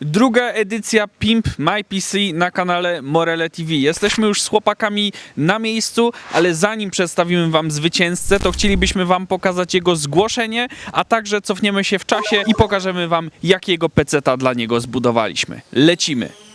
Druga edycja Pimp My PC na kanale Morele TV. Jesteśmy już z chłopakami na miejscu, ale zanim przedstawimy wam zwycięzcę, to chcielibyśmy wam pokazać jego zgłoszenie, a także cofniemy się w czasie i pokażemy wam, jakiego peceta dla niego zbudowaliśmy. Lecimy!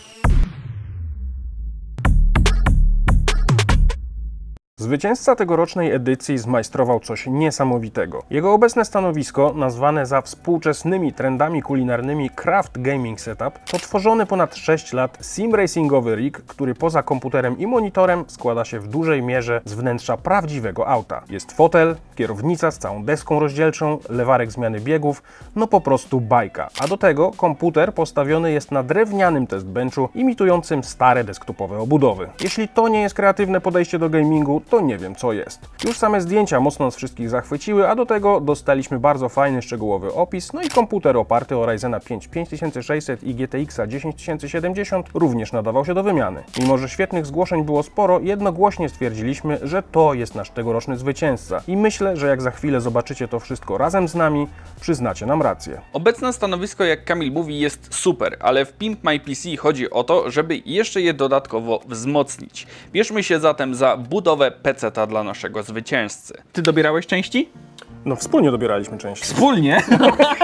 Zwycięzca tegorocznej edycji zmajstrował coś niesamowitego. Jego obecne stanowisko, nazwane za współczesnymi trendami kulinarnymi Craft Gaming Setup, to tworzony ponad 6 lat sim racingowy rig, który poza komputerem i monitorem składa się w dużej mierze z wnętrza prawdziwego auta. Jest fotel, kierownica z całą deską rozdzielczą, lewarek zmiany biegów, no po prostu bajka. A do tego komputer postawiony jest na drewnianym testbenchu imitującym stare desktopowe obudowy. Jeśli to nie jest kreatywne podejście do gamingu, to nie wiem co jest. Już same zdjęcia mocno nas wszystkich zachwyciły, a do tego dostaliśmy bardzo fajny, szczegółowy opis, no i komputer oparty o Ryzena 5 5600 i GTX 10070 również nadawał się do wymiany. Mimo, że świetnych zgłoszeń było sporo, jednogłośnie stwierdziliśmy, że to jest nasz tegoroczny zwycięzca. I myślę, że jak za chwilę zobaczycie to wszystko razem z nami, przyznacie nam rację. Obecne stanowisko, jak Kamil mówi, jest super, ale w Pimp My PC chodzi o to, żeby jeszcze je dodatkowo wzmocnić. Bierzmy się zatem za budowę peceta dla naszego zwycięzcy. Ty dobierałeś części? No wspólnie dobieraliśmy części. Wspólnie?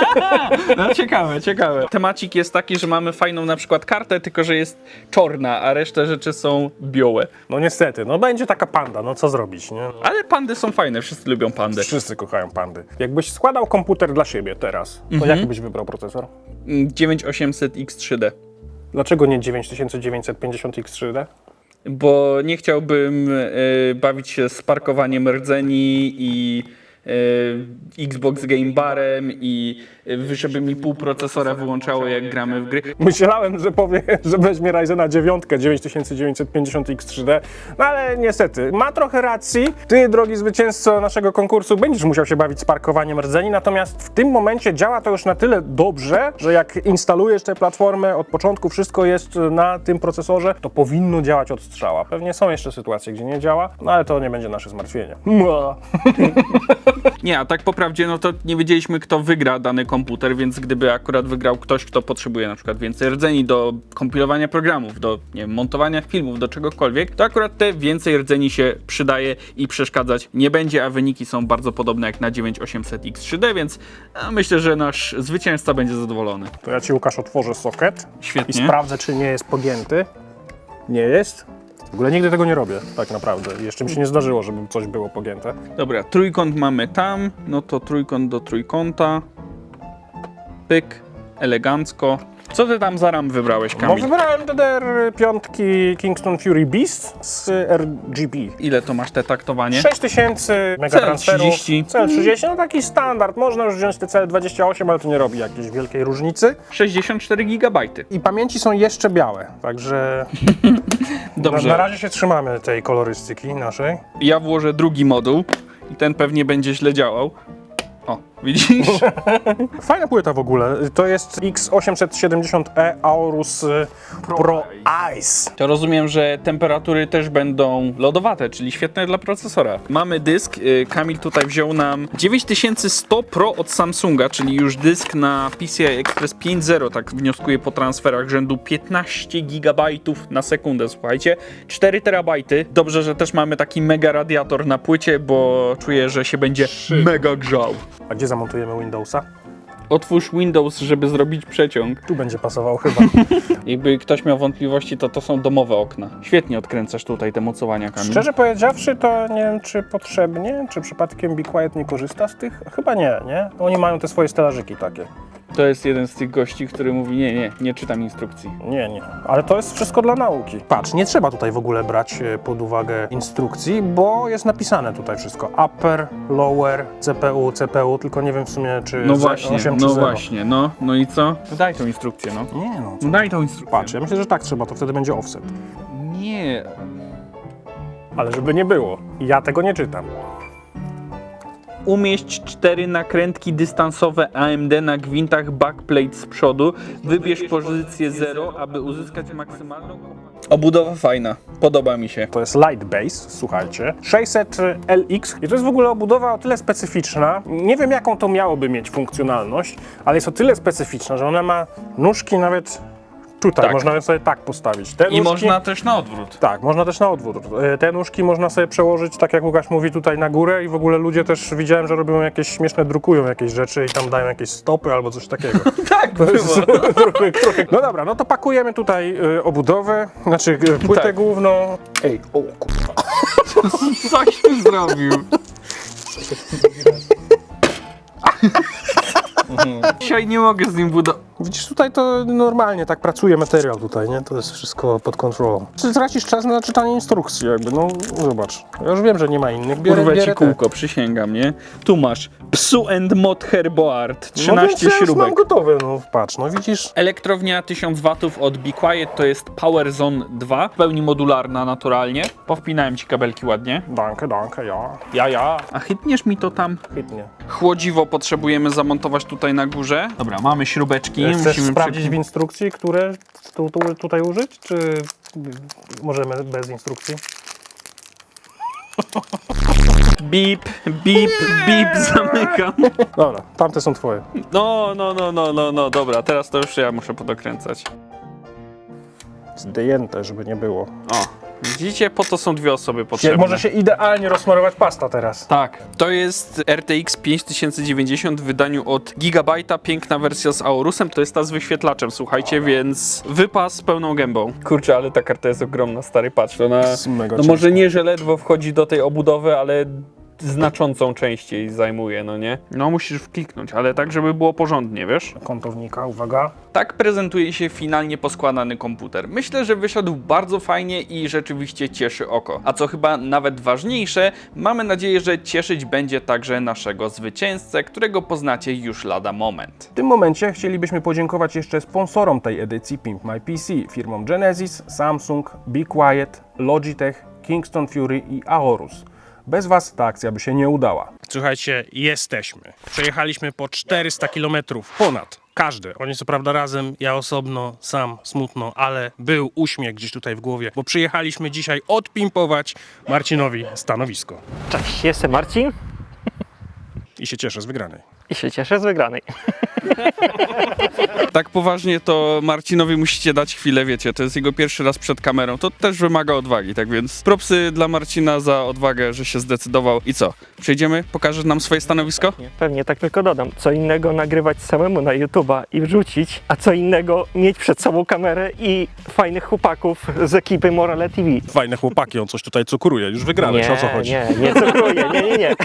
no ciekawe, ciekawe. Temacik jest taki, że mamy fajną na przykład kartę, tylko że jest czarna, a resztę rzeczy są białe. No niestety, no będzie taka panda, no co zrobić, nie? Ale pandy są fajne, wszyscy lubią pandy. Wszyscy kochają pandy. Jakbyś składał komputer dla siebie teraz, to jaki byś wybrał procesor? Mm, 9800X3D. Dlaczego nie 9950X3D? Bo nie chciałbym y, bawić się z parkowaniem rdzeni i y, Xbox Game Barem i żeby mi pół procesora wyłączało jak gramy w gry. Myślałem, że powie, że weźmie Ryzena 9 9950X3D, no ale niestety, ma trochę racji. Ty, drogi zwycięzco naszego konkursu, będziesz musiał się bawić z parkowaniem rdzeni, natomiast w tym momencie działa to już na tyle dobrze, że jak instalujesz tę platformę, od początku wszystko jest na tym procesorze, to powinno działać od strzała. Pewnie są jeszcze sytuacje, gdzie nie działa, no ale to nie będzie nasze zmartwienie. Nie, a tak po prawdzie, no to nie wiedzieliśmy, kto wygra dany komputer, więc gdyby akurat wygrał ktoś, kto potrzebuje na przykład więcej rdzeni do kompilowania programów, do nie wiem, montowania filmów, do czegokolwiek, to akurat te więcej rdzeni się przydaje i przeszkadzać nie będzie, a wyniki są bardzo podobne jak na 9800X3D, więc a myślę, że nasz zwycięzca będzie zadowolony. To ja ci, Łukasz, otworzę soket i Świetnie. sprawdzę, czy nie jest pogięty. Nie jest. W ogóle nigdy tego nie robię, tak naprawdę. I Jeszcze mi się nie zdarzyło, żeby coś było pogięte. Dobra, trójkąt mamy tam, no to trójkąt do trójkąta. Pyk, elegancko. Co ty tam za ram wybrałeś, No Kamil? wybrałem DDR5 Kingston Fury Beast z RGB. Ile to masz te taktowanie? 6000 megatransferu. CL30. CL30, no taki standard. Można już wziąć te CL28, ale to nie robi jakiejś wielkiej różnicy. 64 GB. I pamięci są jeszcze białe, także na, Dobrze, na razie się trzymamy tej kolorystyki naszej. ja włożę drugi moduł i ten pewnie będzie źle działał. O, widzisz? Fajna płyta w ogóle. To jest X870E Aorus y, Pro Ice. To rozumiem, że temperatury też będą lodowate, czyli świetne dla procesora. Mamy dysk, y, Kamil tutaj wziął nam 9100 Pro od Samsunga, czyli już dysk na PCI Express 5.0, tak wnioskuję po transferach rzędu 15 GB na sekundę, słuchajcie. 4 terabajty. Dobrze, że też mamy taki mega radiator na płycie, bo czuję, że się będzie mega grzał. A gdzie zamontujemy Windowsa? Otwórz Windows, żeby zrobić przeciąg. Tu będzie pasował chyba. Jakby ktoś miał wątpliwości, to to są domowe okna. Świetnie odkręcasz tutaj te mocowania, Kamil. Szczerze powiedziawszy, to nie wiem, czy potrzebnie, czy przypadkiem Be Quiet nie korzysta z tych? Chyba nie, nie? Oni mają te swoje stelażyki takie. To jest jeden z tych gości, który mówi, nie, nie, nie czytam instrukcji. Nie, nie. Ale to jest wszystko dla nauki. Patrz, nie trzeba tutaj w ogóle brać e, pod uwagę instrukcji, bo jest napisane tutaj wszystko. Upper, lower, CPU, CPU, tylko nie wiem w sumie, czy No właśnie, 8 czy no 0. właśnie, no, no i co? No daj tą instrukcję, no. Nie no. No daj tą instrukcję. Patrz, ja myślę, że tak trzeba, to wtedy będzie offset. Nie. Ale żeby nie było, ja tego nie czytam. Umieść cztery nakrętki dystansowe AMD na gwintach backplate z przodu. Wybierz pozycję 0, aby uzyskać maksymalną... Obudowa fajna, podoba mi się. To jest Light Base, słuchajcie. 600 LX i to jest w ogóle obudowa o tyle specyficzna. Nie wiem jaką to miałoby mieć funkcjonalność, ale jest o tyle specyficzna, że ona ma nóżki nawet tutaj. Tak. Można sobie tak postawić. Te I nóżki, można też na odwrót. Tak, można też na odwrót. E, Te nóżki można sobie przełożyć, tak jak Łukasz mówi, tutaj na górę i w ogóle ludzie też widziałem, że robią jakieś śmieszne, drukują jakieś rzeczy i tam dają jakieś stopy albo coś takiego. Tak, To trochę, trochę. No dobra, no to pakujemy tutaj y, obudowę, znaczy y, płytę Tak. główną. Ej, o kurwa. Coś ty zrobił. Dzisiaj nie mogę z nim budować. Widzisz, tutaj to normalnie tak pracuje materiał tutaj, nie? To jest wszystko pod kontrolą. Czy tracisz czas na czytanie instrukcji jakby, no zobacz. Ja już wiem, że nie ma innych. Bierę, bierę ci te. kółko, przysięgam, nie? Tu masz Psu and Mod Herboard, No więc 13 ja już mam śrubek. gotowe, no patrz, no widzisz. Elektrownia 1000 W od Be Quiet to jest Power Zone 2, w pełni modularna naturalnie. Powpinałem ci kabelki ładnie. Danke, danke, ja. Ja, ja. A chytniesz mi to tam? Chytnie. Chłodziwo potrzebujemy zamontować tutaj na górze. Dobra, mamy śrubeczki. Chcesz musimy sprawdzić przyk- w instrukcji, które tu, tu, tutaj użyć, czy możemy bez instrukcji? Bip, bip, bip, zamykam. Dobra, tamte są twoje. No, no, no, no, no, no, dobra, teraz to już ja muszę podokręcać. Zdjęte, żeby nie było. O, widzicie, po to są dwie osoby potrzebne. Może się idealnie rozsmarować pasta teraz. Tak, to jest RTX 5090 w wydaniu od Gigabyte'a, piękna wersja z Aorusem, to jest ta z wyświetlaczem, słuchajcie, więc wypas z pełną gębą. Kurczę, ale ta karta jest ogromna, stary, patrz, ona... mega No może nie, że ledwo wchodzi do tej obudowy, ale znaczącą częściej zajmuje, no nie? No musisz wkliknąć, ale tak, żeby było porządnie, wiesz? Kątownika, uwaga. Tak prezentuje się finalnie poskładany komputer. Myślę, że wyszedł bardzo fajnie i rzeczywiście cieszy oko. A co chyba nawet ważniejsze, mamy nadzieję, że cieszyć będzie także naszego zwycięzcę, którego poznacie już lada moment. W tym momencie chcielibyśmy podziękować jeszcze sponsorom tej edycji Pimp My PC, firmom Genesis, Samsung, Be Quiet, Logitech, Kingston Fury i Aorus. Bez Was ta akcja by się nie udała. Słuchajcie, jesteśmy. Przejechaliśmy po 400 km ponad. Każdy. Oni co prawda razem, ja osobno, sam, smutno, ale był uśmiech gdzieś tutaj w głowie, bo przyjechaliśmy dzisiaj odpimpować Marcinowi stanowisko. Cześć, jestem Marcin I się cieszę z wygranej. I się cieszę z wygranej. Tak poważnie to Marcinowi musicie dać chwilę, wiecie, to jest jego pierwszy raz przed kamerą, to też wymaga odwagi, tak więc propsy dla Marcina za odwagę, że się zdecydował. I co, przejdziemy? Pokażesz nam swoje stanowisko? Pewnie tak tylko dodam. Co innego nagrywać samemu na YouTube'a i wrzucić, a co innego mieć przed sobą kamerę i fajnych chłopaków z ekipy Morale TV. Fajne chłopaki, on coś tutaj cukruje. Już wygrałeś, nie, o co chodzi? nie, nie cukruję, nie, nie, nie.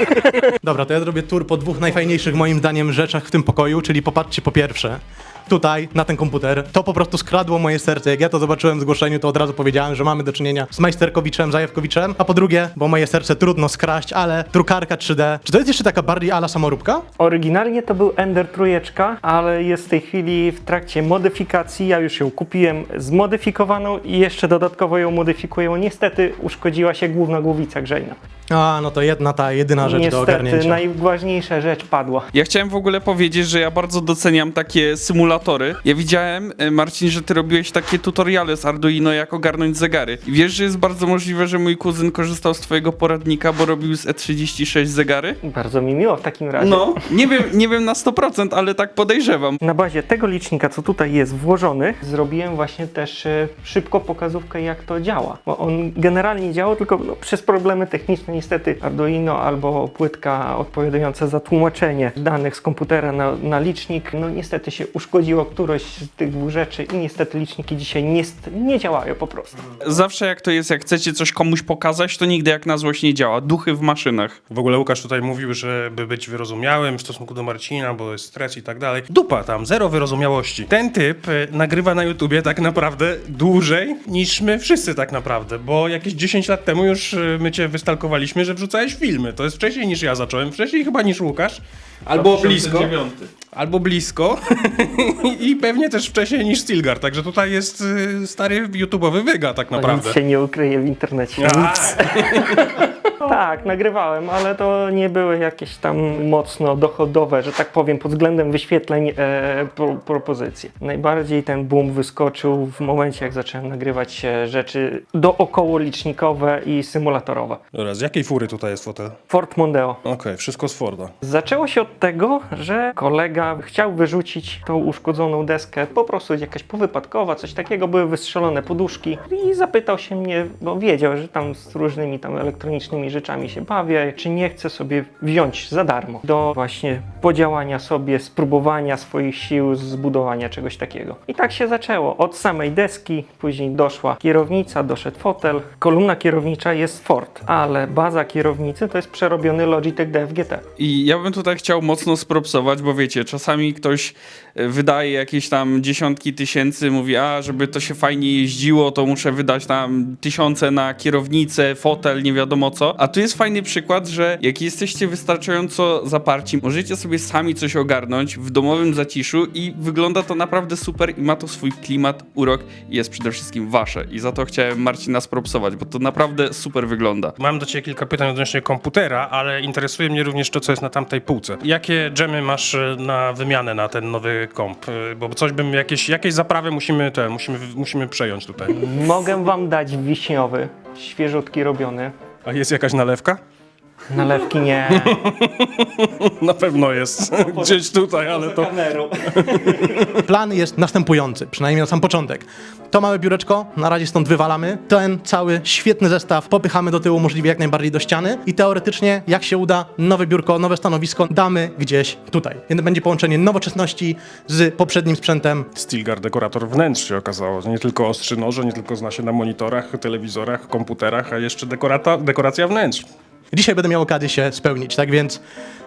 Dobra, to ja zrobię tour po dwóch najfajniejszych moim zdaniem rzeczach w tym pokoju, czyli popatrzcie po pierwsze. Tutaj, na ten komputer, to po prostu skradło moje serce. Jak ja to zobaczyłem w zgłoszeniu, to od razu powiedziałem, że mamy do czynienia z Majsterkowiczem, Zajewkowiczem. A po drugie, bo moje serce trudno skraść, ale drukarka 3D. Czy to jest jeszcze taka bardziej ala samoróbka? Oryginalnie to był Ender trójeczka, ale jest w tej chwili w trakcie modyfikacji. Ja już ją kupiłem zmodyfikowaną i jeszcze dodatkowo ją modyfikuję. Niestety uszkodziła się główna głowica grzejna. A, no to jedna ta jedyna rzecz do Niestety ogarnięcia. najważniejsza rzecz padła. Ja chciałem w ogóle powiedzieć, że ja bardzo doceniam takie symulatory. Ja widziałem, e, Marcin, że ty robiłeś takie tutoriale z Arduino, jak ogarnąć zegary. I wiesz, że jest bardzo możliwe, że mój kuzyn korzystał z twojego poradnika, bo robił z E36 zegary? Bardzo mi miło w takim razie. No, nie wiem, nie wiem na 100%, ale tak podejrzewam. Na bazie tego licznika, co tutaj jest włożony, zrobiłem właśnie też e, szybko pokazówkę, jak to działa. Bo on generalnie działa, tylko no, przez problemy techniczne niestety Arduino albo płytka odpowiadająca za tłumaczenie danych z komputera na, na licznik, no niestety się uszkodziło któreś z tych dwóch rzeczy i niestety liczniki dzisiaj nie, nie działają po prostu. Zawsze jak to jest, jak chcecie coś komuś pokazać, to nigdy jak na złość nie działa. Duchy w maszynach. W ogóle Łukasz tutaj mówił, żeby być wyrozumiałym w stosunku do Marcina, bo jest stres i tak dalej. Dupa tam, zero wyrozumiałości. Ten typ y, nagrywa na YouTubie tak naprawdę dłużej niż my wszyscy tak naprawdę, bo jakieś 10 lat temu już y, my cię wystalkowaliśmy ustaliliśmy, że wrzucałeś filmy. To jest wcześniej niż ja zacząłem, wcześniej chyba niż Łukasz. Albo blisko. 2009. Albo blisko. I pewnie też wcześniej niż Stilgar. Także tutaj jest y, stary YouTube'owy wyga tak No naprawdę. Nic się nie ukryje w internecie. A, Nic. Tak, nagrywałem, ale to nie były jakieś tam mocno dochodowe, że tak powiem, pod względem wyświetleń e, pro, propozycje. Najbardziej ten boom wyskoczył w momencie, jak zacząłem nagrywać e, rzeczy dookoło licznikowe i symulatorowe. Dobra, z jakiej fury tutaj jest fotel? Ford Mondeo. Okej, wszystko z Forda. Zaczęło się od tego, że kolega chciał wyrzucić tą uszkodzoną deskę, po prostu jakaś powypadkowa, coś takiego, były wystrzelone poduszki i zapytał się mnie, bo wiedział, że tam z różnymi tam elektronicznymi rzeczami się bawię, czy nie chcę sobie wziąć za darmo do właśnie podziałania sobie, spróbowania swoich sił, zbudowania czegoś takiego. I tak się zaczęło. Od samej deski, później doszła kierownica, doszedł fotel. Kolumna kierownicza jest Ford, ale baza kierownicy to jest przerobiony Logitech DFGT. I ja bym tutaj chciał mocno spropsować, bo wiecie, czasami ktoś e, wydaje jakieś tam dziesiątki tysięcy, mówi, a żeby to się fajnie jeździło, to muszę wydać tam tysiące na kierownicę, fotel, nie wiadomo co. A tu jest fajny przykład, że jak jesteście wystarczająco zaparci, możecie sobie sami coś ogarnąć w domowym zaciszu i wygląda to naprawdę super i ma to swój klimat, urok i jest przede wszystkim wasze. I za to chciałem Marcina spropsować, bo to naprawdę super wygląda. Mam do Ciebie kilka pytań odnośnie komputera, ale interesuje mnie również to, co jest na tamtej półce. Jakie dżemy masz e, na wymianę na ten nowy komp? E, Bo coś bym, jakieś, jakieś zaprawy musimy, te, musimy, musimy przejąć tutaj. Mogę wam dać wiśniowy, świeżutki robiony. A jest jakaś nalewka? Nalewki nie. Na pewno jest. Gdzieś tutaj, ale to... Kameru. Plan jest następujący, przynajmniej na sam początek. To małe biureczko, na razie stąd wywalamy. Ten cały świetny zestaw popychamy do tyłu, możliwie jak najbardziej do ściany. I teoretycznie, jak się uda, nowe biurko, nowe stanowisko damy gdzieś tutaj. Więc będzie połączenie nowoczesności z poprzednim sprzętem. Stilgar dekorator wnętrz się okazało. Nie tylko ostrzy noże, nie tylko zna się na monitorach, telewizorach, komputerach, a jeszcze dekorata, dekoracja wnętrz. Dzisiaj będę miał okazję się spełnić, tak więc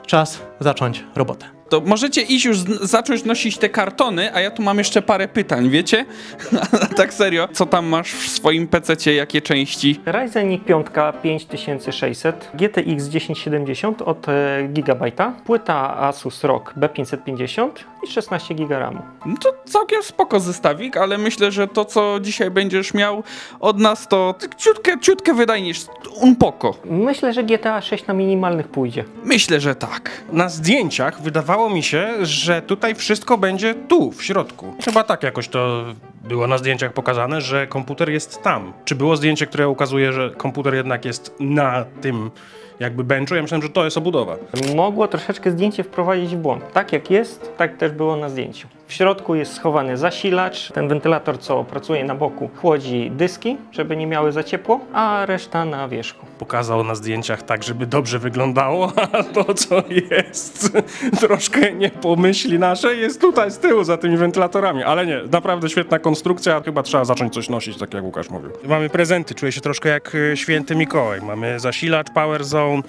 czas zacząć robotę. To możecie iść już z- zacząć nosić te kartony, a ja tu mam jeszcze parę pytań, wiecie? tak serio, co tam masz w swoim PC-cie, jakie części? Ryzen NIC 5 5600, GTX 1070 od e, Gigabajta, płyta Asus ROG B550 i 16 GB RAMu. No to całkiem spoko zestawik, ale myślę, że to, co dzisiaj będziesz miał od nas, to ciutkę, ciutkę wydajniejsze. Un poco. Myślę, że GTA 6 na minimalnych pójdzie. Myślę, że tak. Na zdjęciach wydawało mi się, że tutaj wszystko będzie tu, w środku. Chyba tak jakoś to było na zdjęciach pokazane, że komputer jest tam. Czy było zdjęcie, które ukazuje, że komputer jednak jest na tym jakby benchu? Ja myślałem, że to jest obudowa. Mogło troszeczkę zdjęcie wprowadzić w błąd. Tak jak jest, tak też było na zdjęciu. W środku jest schowany zasilacz, ten wentylator, co pracuje na boku, chłodzi dyski, żeby nie miały za ciepło, a reszta na wierzchu. Pokazał na zdjęciach tak, żeby dobrze wyglądało, a to, co jest troszkę nie pomyśli nasze, jest tutaj z tyłu, za tymi wentylatorami. Ale nie, naprawdę świetna konstrukcja. Chyba trzeba zacząć coś nosić, tak jak Łukasz mówił. Mamy prezenty, czuję się troszkę jak y, święty Mikołaj. Mamy zasilacz Power Zone,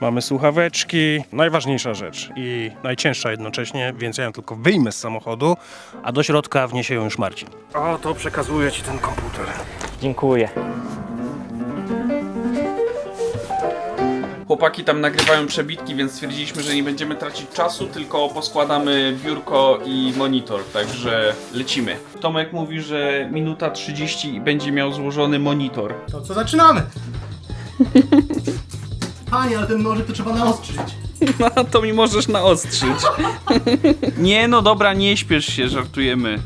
mamy słuchaweczki. Najważniejsza rzecz i najcięższa jednocześnie, więc ja ją tylko wyjmę z samochodu, a do środka wniesie ją już Marcin. O, to przekazuje ci ten komputer. Dziękuję. Chłopaki tam nagrywają przebitki, więc stwierdziliśmy, że nie będziemy tracić czasu, tylko poskładamy biurko i monitor, także lecimy. Tomek mówi, że minuta 30 i będzie miał złożony monitor. To co zaczynamy? Panie, ale ten nożyk to trzeba naostrzyć. No to mi możesz naostrzyć. nie no dobra, nie śpiesz się, żartujemy.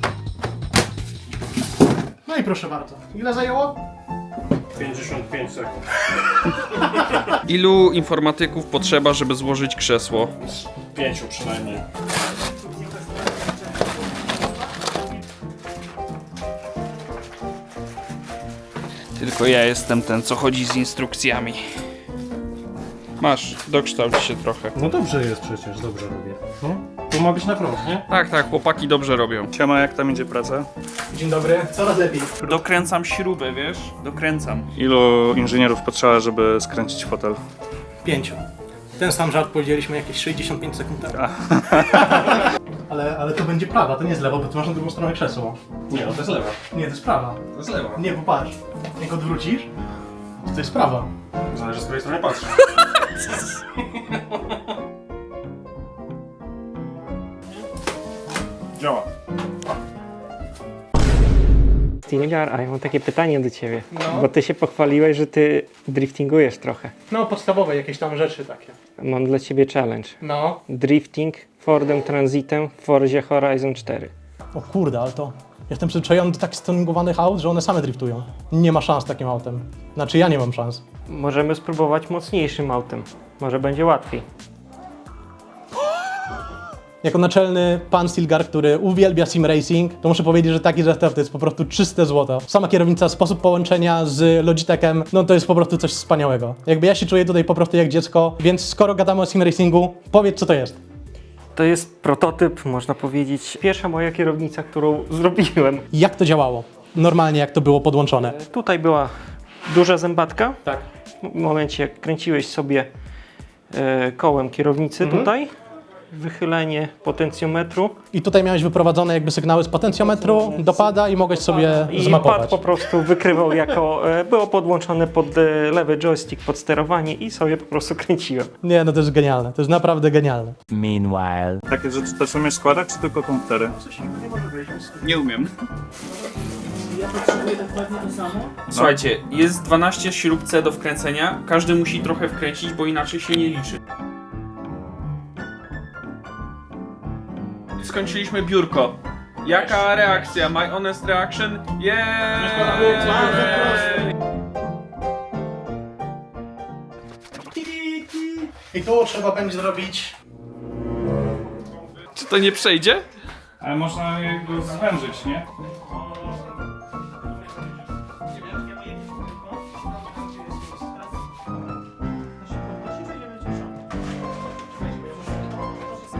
No i proszę bardzo. Ile zajęło? 55 sekund. Ilu informatyków potrzeba, żeby złożyć krzesło? Pięciu przynajmniej. Tylko ja jestem ten, co chodzi z instrukcjami. Masz, dokształć się trochę. No dobrze jest przecież, dobrze robię. No, tu mogę na prąd, nie? Tak, tak, chłopaki dobrze robią. Siema, jak tam idzie praca? Dzień dobry, coraz lepiej. Dokręcam śrubę, wiesz? Dokręcam. Ilu inżynierów potrzeba, żeby skręcić fotel? Pięciu. Ten sam żart powiedzieliśmy jakieś 65 sekund temu. ale, ale to będzie prawa, to nie jest lewo, bo ty masz na drugą stronę krzesło. Nie, no to jest lewa. Nie, to jest prawa. To jest lewa. Nie, popatrz. Jak odwrócisz, To jest sprawa. Zależy z której strony patrzę. Działa. Stilgar, a ja mam takie pytanie do ciebie. Bo ty się pochwaliłeś, że ty driftingujesz trochę. No, podstawowe jakieś tam rzeczy takie. Mam dla ciebie challenge. No. Drifting Fordem Transitem w Forzie Horizon 4. O kurde, ale to... Jestem przyzwyczajony do tak stoningowanych aut, że one same driftują. Nie ma szans takim autem. Znaczy ja nie mam szans. Możemy spróbować mocniejszym autem. Może będzie łatwiej. Jako naczelny pan Stilgar, który uwielbia sim racing, to muszę powiedzieć, że taki zestaw to jest po prostu czyste złoto. Sama kierownica, sposób połączenia z Logitechem, no to jest po prostu coś wspaniałego. Jakby ja się czuję tutaj po prostu jak dziecko, więc skoro gadamy o sim racingu, powiedz co to jest. To jest prototyp, można powiedzieć, pierwsza moja kierownica, którą zrobiłem. Jak to działało? Normalnie jak to było podłączone. Tutaj była duża zębatka. Tak. W momencie, jak kręciłeś sobie e, kołem kierownicy tutaj, wychylenie potencjometru I tutaj miałeś wyprowadzone jakby sygnały z potencjometru do pada i mogłeś sobie i pad zmapować. po prostu wykrywał jako, e, było podłączone pod e, lewy joystick, pod sterowanie i sobie po prostu kręciłem. Nie, no to jest genialne. To jest naprawdę genialne. Meanwhile. Takie rzeczy też umiesz składać, czy tylko komputery? Nie umiem. Słuchajcie, jest 12 śrub C do wkręcenia. Każdy musi trochę wkręcić, bo inaczej się nie liczy. Skończyliśmy biurko. Jaka reakcja? My honest reaction? Jeeeey! I tu trzeba będzie zrobić Czy to nie przejdzie? Ale można go zwężyć, nie?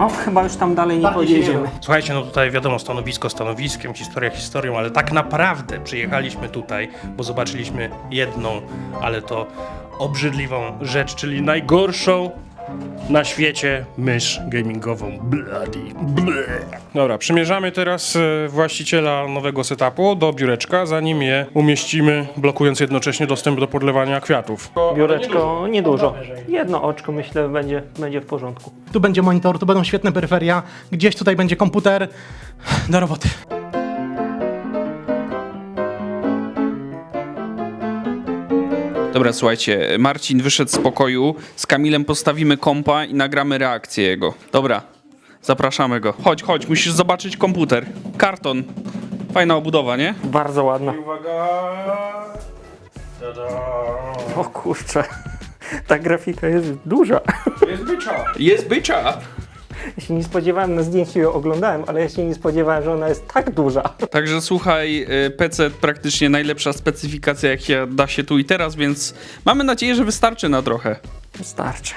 O, chyba już tam dalej nie pojedziemy. Słuchajcie, no tutaj wiadomo, stanowisko stanowiskiem, historia historią, ale tak naprawdę przyjechaliśmy tutaj, bo zobaczyliśmy jedną, ale to obrzydliwą rzecz, czyli najgorszą na świecie mysz gamingową. Bloody. Bleh. Dobra, przymierzamy teraz e, właściciela nowego setupu do biureczka, zanim je umieścimy, blokując jednocześnie dostęp do podlewania kwiatów. Biureczko niedużo. Jedno oczko myślę będzie, będzie w porządku. Tu będzie monitor, tu będą świetne peryferia, gdzieś tutaj będzie komputer. Do roboty. Dobra, słuchajcie, Marcin wyszedł z pokoju, z Kamilem postawimy kompa i nagramy reakcję jego. Dobra, zapraszamy go. Chodź, chodź, musisz zobaczyć komputer. Karton. Fajna obudowa, nie? Bardzo ładna. Uwaga! O kurczę, ta grafika jest duża. Jest bycza! Jest bycza! Ja się nie spodziewałem, na zdjęciu ją oglądałem, ale ja się nie spodziewałem, że ona jest tak duża. Także słuchaj, y, PC praktycznie najlepsza specyfikacja, jaka da się tu i teraz, więc mamy nadzieję, że wystarczy na trochę. Starczy.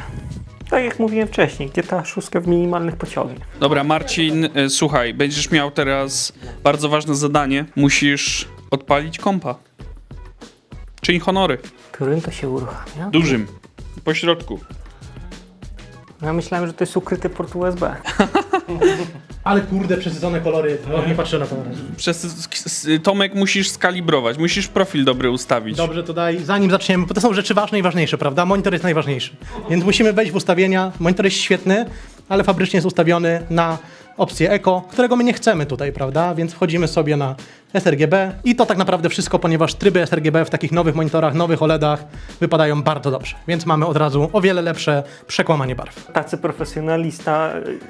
Tak jak mówiłem wcześniej, gdzie ta szóstka w minimalnych pociągnie. Dobra, Marcin, y, słuchaj, będziesz miał teraz bardzo ważne zadanie. Musisz odpalić kompa. Czyń honory. Którym to się uruchamia? Dużym. Po środku. Ja myślałem, że to jest ukryty port USB. Ale kurde, przesycone kolory. No, nie patrzę na to na razie. Przez Tomek musisz skalibrować, musisz profil dobry ustawić. Dobrze, to daj, zanim zaczniemy, bo to są rzeczy ważne i ważniejsze, prawda? Monitor jest najważniejszy. Więc musimy wejść w ustawienia. Monitor jest świetny, ale fabrycznie jest ustawiony na opcję Eco, którego my nie chcemy tutaj, prawda? Więc wchodzimy sobie na sRGB i to tak naprawdę wszystko, ponieważ tryby sRGB w takich nowych monitorach, nowych OLEDach wypadają bardzo dobrze. Więc mamy od razu o wiele lepsze przekłamanie barw. Tacy profesjonalista,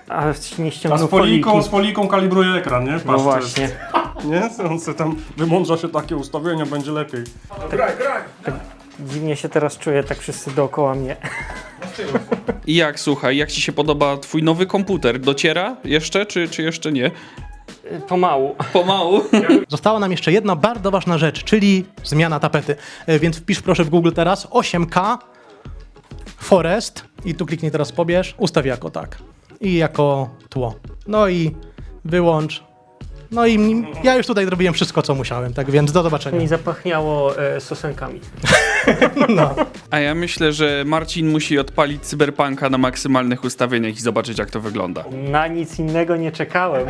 a nie A ściągnął z foliką, foliki. z foliką kalibruje ekran, nie? Patrz, No to właśnie. Jest, nie? On se tam wymądrza się takie ustawienia, będzie lepiej. Dziwnie się teraz czuję, tak wszyscy dookoła mnie. I jak, słuchaj, jak ci się podoba twój nowy komputer? Dociera jeszcze, czy, czy jeszcze nie? Pomału. Pomału. Została nam jeszcze jedna bardzo ważna rzecz, czyli zmiana tapety. E, Więc wpisz proszę w Google teraz 8K Forest i tu kliknij teraz pobierz, ustaw jako tak i jako tło. No i wyłącz. No i ja już tutaj zrobiłem wszystko, co musiałem, tak więc do zobaczenia. Mi zapachniało e, sosenkami. A ja myślę, że Marcin musi odpalić cyberpunka na maksymalnych ustawieniach i zobaczyć, jak to wygląda. Na nic innego nie czekałem.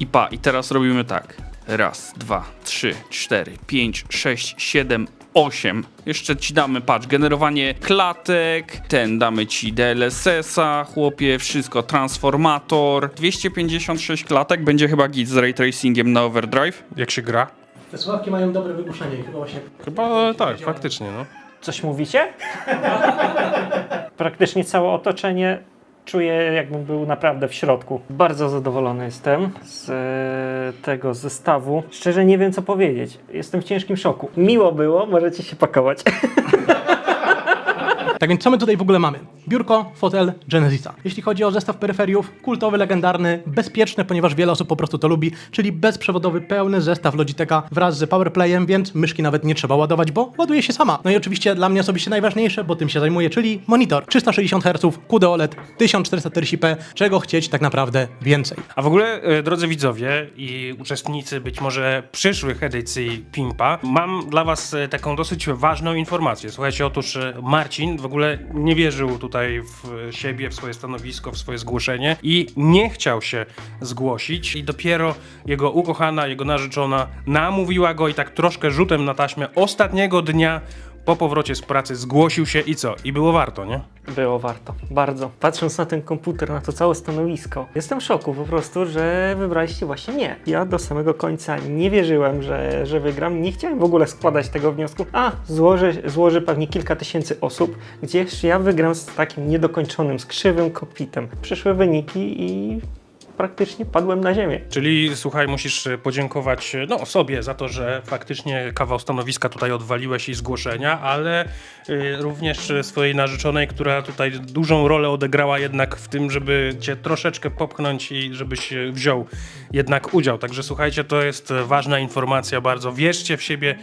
I pa, i teraz robimy tak. Raz, dwa, trzy, cztery, pięć, sześć, siedem, osiem. Jeszcze ci damy, patrz, generowanie klatek, ten damy ci DLSS-a, chłopie, wszystko, transformator. 256 klatek, będzie chyba git z ray tracingiem na overdrive. Jak się gra? Te słuchawki mają dobre wygłuszenie i chyba właśnie Chyba tak, faktycznie, no. Coś mówicie? Praktycznie całe otoczenie czuję, jakbym był naprawdę w środku. Bardzo zadowolony jestem z e, tego zestawu. Szczerze nie wiem, co powiedzieć. Jestem w ciężkim szoku. Miło było, możecie się pakować. Tak więc co my tutaj w ogóle mamy? Biurko, fotel, Genesisa. Jeśli chodzi o zestaw peryferiów, kultowy, legendarny, bezpieczny, ponieważ wiele osób po prostu to lubi, czyli bezprzewodowy, pełny zestaw Logitecha wraz z powerplayem, więc myszki nawet nie trzeba ładować, bo ładuje się sama. No i oczywiście dla mnie osobiście najważniejsze, bo tym się zajmuję, czyli monitor. 360 Hz, QD-OLED, 1440p, czego chcieć tak naprawdę więcej. A w ogóle, e, drodzy widzowie i uczestnicy być może przyszłych edycji Pimpa, mam dla was e, taką dosyć ważną informację. Słuchajcie, otóż e, Marcin ogóle nie wierzył tutaj w siebie, w swoje stanowisko, w swoje zgłoszenie i nie chciał się zgłosić. I dopiero jego ukochana, jego narzeczona namówiła go i tak troszkę rzutem na taśmę ostatniego dnia po powrocie z pracy zgłosił się i co? I było warto, nie? Było warto, bardzo. Patrząc na ten komputer, na to całe stanowisko, jestem w szoku po prostu, że wybraliście właśnie nie. Ja do samego końca nie wierzyłem, że, że wygram. Nie chciałem w ogóle składać tego wniosku. A, złoży, złoży pewnie kilka tysięcy osób, gdzież ja wygram z takim niedokończonym, z krzywym kokpitem. Przyszły wyniki i praktycznie padłem na ziemię. Czyli słuchaj, musisz e, podziękować e, no, sobie za to, że faktycznie kawał stanowiska tutaj odwaliłeś i zgłoszenia, ale y, również swojej narzeczonej, która tutaj dużą rolę odegrała jednak w tym, żeby cię troszeczkę popchnąć i żebyś wziął jednak udział. Także słuchajcie, to jest ważna informacja bardzo. Wierzcie w siebie,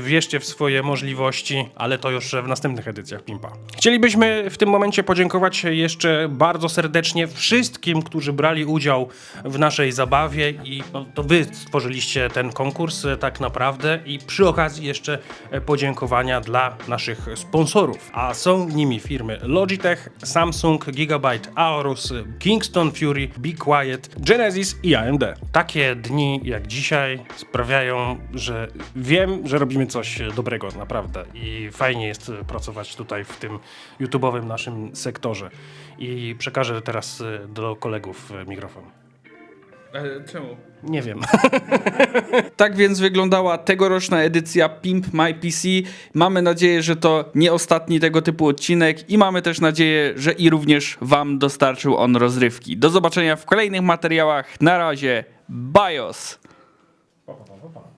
wierzcie w swoje możliwości, ale to już w następnych edycjach Pimpa. Chcielibyśmy w tym momencie podziękować jeszcze bardzo serdecznie wszystkim, którzy brali udział w naszej zabawie i no, to wy stworzyliście ten konkurs e, tak naprawdę i przy okazji jeszcze e, podziękowania dla naszych sponsorów, a są nimi firmy Logitech, Samsung, Gigabyte, Aorus, Kingston Fury, Be Quiet, Genesis i AMD. Takie dni jak dzisiaj sprawiają, że wiem, że robimy coś dobrego naprawdę i fajnie jest pracować tutaj w tym YouTube'owym naszym sektorze. I przekażę teraz e, do kolegów e, mikrofon. czemu? Nie wiem. Tak więc wyglądała tegoroczna edycja Pimp My PC. Mamy nadzieję, że to nie ostatni tego typu odcinek i mamy też nadzieję, że i również Wam dostarczył on rozrywki. Do zobaczenia w kolejnych materiałach. Na razie, BIOS!